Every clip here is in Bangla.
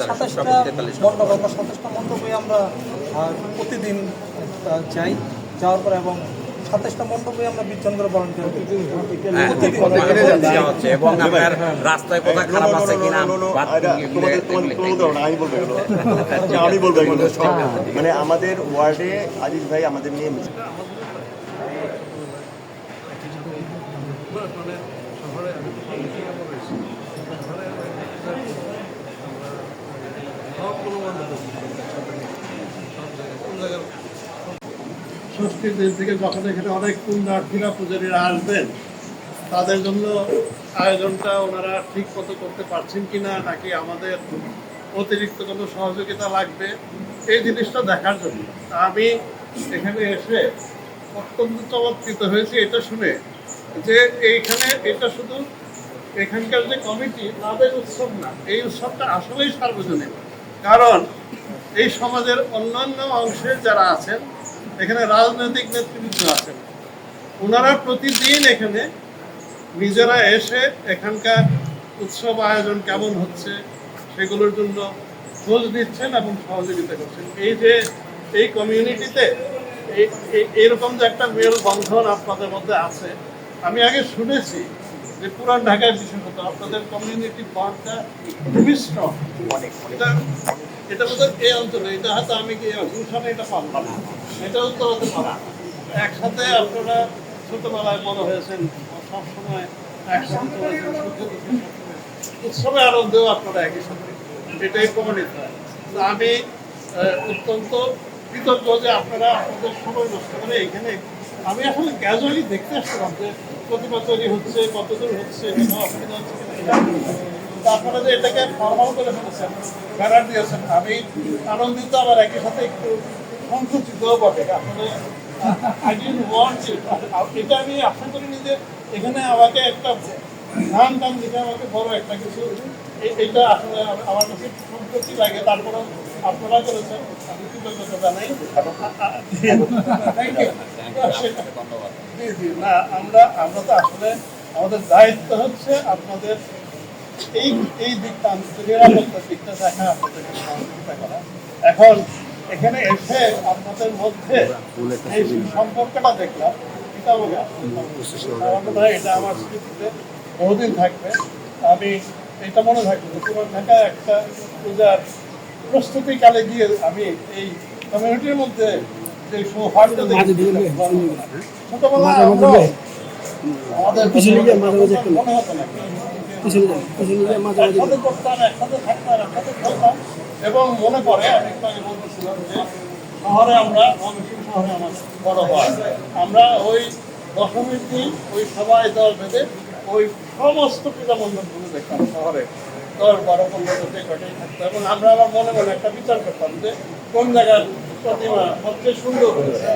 সাতাশটা মণ্ডপ আমরা সাতাশটা মণ্ডপে আমরা প্রতিদিন যাই যাওয়ার পরে এবং সাতাশটা মণ্ডপে আমরা করে হ্যাঁ, হচ্ছে এবং আপনার রাস্তায় খারাপ আছে কিনা আমি বলব আচ্ছা, মানে আমাদের ওয়ার্ডে আজিজ ভাই আমাদের নিয়ে মিছিল ষষ্ঠীর দিন থেকে যখন এখানে অনেক পুণ্যার্থীরা পূজারীরা আসবেন, তাদের জন্য আয়োজনটা ওনারা ঠিক মতো করতে পারছেন কিনা নাকি আমাদের অতিরিক্ত কোনো সহযোগিতা লাগবে, এই জিনিসটা দেখার জন্য। আমি এখানে এসে অত্যন্ত চমৎকৃত হয়েছি এটা শুনে যে এইখানে এটা শুধু এখানকার যে কমিটি, তাদের উৎসব না, এই উৎসবটা আসলেই সার্বজনীন। কারণ এই সমাজের অন্যান্য অংশে যারা আছেন, এখানে রাজনৈতিক নেতৃবৃন্দ আছেন। ওনারা প্রতিদিন এখানে নিজেরা এসে এখানকার উৎসব আয়োজন কেমন হচ্ছে, সেগুলোর জন্য খোঁজ নিচ্ছেন এবং সহযোগিতা করছেন। এই যে এই কমিউনিটিতে এইরকম যে একটা মেল বন্ধন আপনাদের মধ্যে আছে, আমি আগে শুনেছি যে পুরান ঢাকায় বিশেষত আপনাদের কমিউনিটি বন্ডটা খুবই স্ট্রং এটা এটা বোধহয় এই অঞ্চলে এটা হয়তো আমি কি গুলশানে এটা পাবো না। এটা হতে পারে একসাথে আপনারা ছোটবেলায় বড় হয়েছেন, সবসময় একসাথে। উৎসবে আনন্দেও আপনারা একই সাথে এটাই প্রমাণিত হয়। তো আমি অত্যন্ত কৃতজ্ঞ যে আপনারা আপনাদের সময় নষ্ট করে এখানে আমি আসলে ক্যাজুয়ালি দেখতে আসছিলাম যে প্রতিমা তৈরি হচ্ছে কতদূর হচ্ছে আপনারা যে এটাকে ফর্মাল করে ফেলেছেন, ব্যানার দিয়েছেন। আমি আনন্দিত, আবার একই সাথে একটু সংকুচিত বটে। আসলে আই ওয়ান্ট এটা আমি আশা করিনি যে এখানে আমাকে একটা ধান টান দিতে আমাকে বড় একটা কিছু এটা আসলে আমার কাছে সম্পত্তি লাগে। তারপরে করেছেন জি জি না, আমরা আসলে আমাদের দায়িত্ব হচ্ছে আপনাদের এই এই দিকটা নিরাপত্তার দিকটা দেখা এখন এখানে এসে আপনাদের মধ্যে এই সম্পর্কটা দেখলাম। এটা আমার স্মৃতিতে বহুদিন থাকবে। আমি, এটা মনে থাকবে একটা পূজার প্রস্তুতিকালে গিয়ে আমি এই কমিউনিটির মধ্যে যে সৌহার্দ্য দেখি আমাদের মনে হতো না। একসাথে করতাম একসাথে থাকতাম একসাথে খেলতাম। এবং মনে পড়ে আমি বলতেছিলাম যে শহরে আমরা ময়মনসিংহ শহরে আমার বড় হয়। আমরা ওই দশমীর দিন ওই সবাই দল বেঁধে ওই সমস্ত পূজা মণ্ডপগুলো দেখতাম শহরে। দশ, বারো, পনেরো যে কটাই থাকতো। এবং আমরা আবার মনে মনে একটা বিচার করতাম যে কোন জায়গার প্রতিমা সবচেয়ে সুন্দর হয়েছে।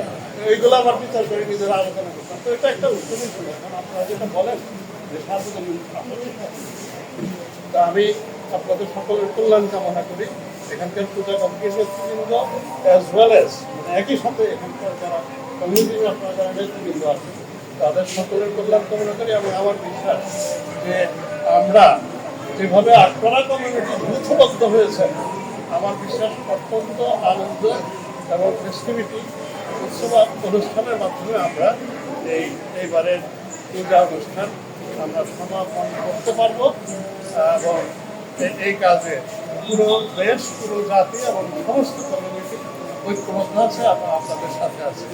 এইগুলো আবার বিচার করে নিজেরা আলোচনা করতাম। তো এটা একটা উৎসবই ছিল। এখন আপনারা যেটা বলেন যে সার্বজনীন তা আমি আপনাদের সকলের কল্যাণ কামনা করি। এখানকার পূজা কমিটির নেতৃবৃন্দ অ্যাজ ওয়েল এস মানে একই সাথে এখানকার যারা কমিউনিটির আপনারা যারা নেতৃবৃন্দ আছেন, তাদের সকলের কল্যাণ কামনা করি। এবং আমার বিশ্বাস যে আমরা যেভাবে আপনারা কমিউনিটি যৌথবদ্ধ হয়েছে, আমার বিশ্বাস অত্যন্ত আনন্দ এবং ফেস্টিভিটি উৎসব অনুষ্ঠানের মাধ্যমে আমরা এই এইবারের পূজা অনুষ্ঠান আমরা সমাপন করতে পারব। এবং এই কাজে পুরো দেশ, পুরো জাতি এবং সমস্ত কমিউনিটি ঐক্যবদ্ধ আছে এবং আপনাদের সাথে আছে।